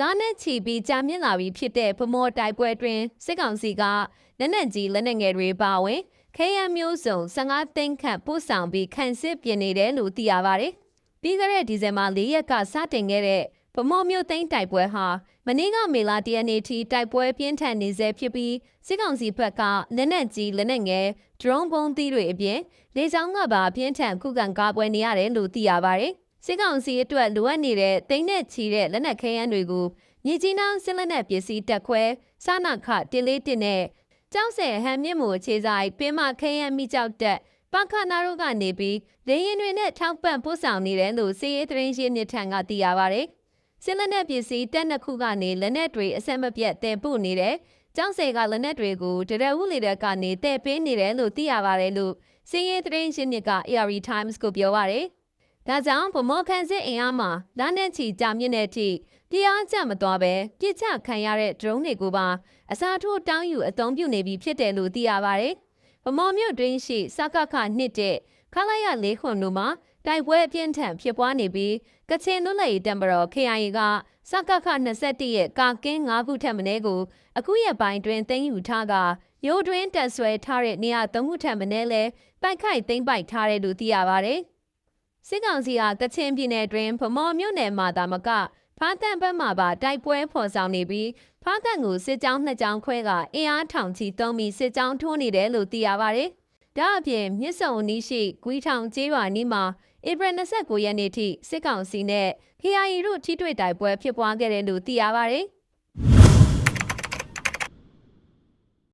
လာနဲ့ချီပြီးကြာမြင့်လာပြီးဖြစ်တဲ့ဗမော်တိုက်ပွဲတွင်စစ်ကောင်စီကလက်နက်ကြီးလက်နက်ငယ်တွေပါဝင် KM မျိုးစုံ15သိန်းခန့်ပို့ဆောင်ပြီးခန့်စစ်ပြင်နေတယ်လို့သိရပါတယ်။ပြီးခဲ့တဲ့ဒီဇင်ဘာ၄ရက်ကစတင်ခဲ့တဲ့ဗမော်မျိုးသိန်းတိုက်ပွဲဟာမနေ့ကမေလ၁ရက်နေ့ထိတိုက်ပွဲပြင်းထန်နေဆဲဖြစ်ပြီးစစ်ကောင်စီဘက်ကလက်နက်ကြီးလက်နက်ငယ် drone ပုံးသီးတွေအပြင်လေကြောင်းကပါပြင်းထန်ခုခံကားပွဲနေရတယ်လို့သိရပါတယ်။ စစ်ကောင်စီအတွက်လိုအပ်နေတဲ့တိမ့်နဲ့ချီတဲ့လက်နက်ခဲယမ်းတွေကိုမြေကြီးနှောင်းစစ်လက်နက်ပစ္စည်းတက်ခွဲစားနာခတင်လေးတင်နဲ့ကျောင်းဆယ်ဟန်မြင့်မှုအခြေဆိုင်ပင်မခဲယမ်းမိကြောက်တက်ပခနာတို့ကနေပြီးလေရင်တွေနဲ့ထောက်ပံ့ပို့ဆောင်နေတယ်လို့စီးရေးသတင်းရှင်းမြစ်ထံကသိရပါတယ်။စစ်လက်နက်ပစ္စည်းတက်နှစ်ခုကနေလက်နက်တွေအဆက်မပြတ်တင်ပို့နေတယ်။ကျောင်းဆယ်ကလက်နက်တွေကိုတရက်ဦးလေတဲ့ကနေတဲ့ပေးနေတယ်လို့သိရပါတယ်လို့စီးရေးသတင်းရှင်းမြစ်က ARE Times ကိုပြောပါတယ်။ ဒါကြောင့်ဗမော်ခန်စစ်အင်အားမှာလာနဲ့ချီကြာမြင့်တဲ့အထိပြအားကျမသွားပဲပြစ်ချခံရတဲ့ drone တွေကိုပါအစားထိုးတောင်းယူအသုံးပြုနေပြီဖြစ်တယ်လို့သိရပါတယ်။ဗမော်မြို့တွင်းရှိစကခနှစ်တဲ့ခလာရလေးခွန်တို့မှာတိုက်ပွဲအပြင်းထန်ဖြစ်ပွားနေပြီးကချင်လွတ်လပ်ရေးတံပတော် KIA ကစကခ21ရဲ့ကာကင်း9ခုထက်မနည်းကိုအခုရက်ပိုင်းတွင်သိမ်းယူထားကရိုးတွင်းတက်ဆွဲထားတဲ့နေရာ3ခုထက်မနည်းလဲပိုက်ခိုက်သိမ်းပိုက်ထားတယ်လို့သိရပါတယ်။ စစ်ကောင်စီဟာကချင်ပြည်နယ်တွင်ဗမော်မြို့နယ်မှာတာမကဖားတန်ဘက်မှာပါတိုက်ပွဲဖော်ဆောင်နေပြီးဖားတန်ကိုစစ်ကြောင်းနှစ်ကြောင်းခွဲကအင်အားထောင်ချီတုံးပြီးစစ်ကြောင်းထိုးနေတယ်လို့သိရပါတယ်။ဒါအပြင်မြစ်ဆုံအနီးရှိဂွီထောင်ကျေးရွာနီးမှာဧပြီ29ရက်နေ့ထိစစ်ကောင်စီနဲ့ KIA တို့ထိတွေ့တိုက်ပွဲဖြစ်ပွားခဲ့တယ်လို့သိရပါတယ်။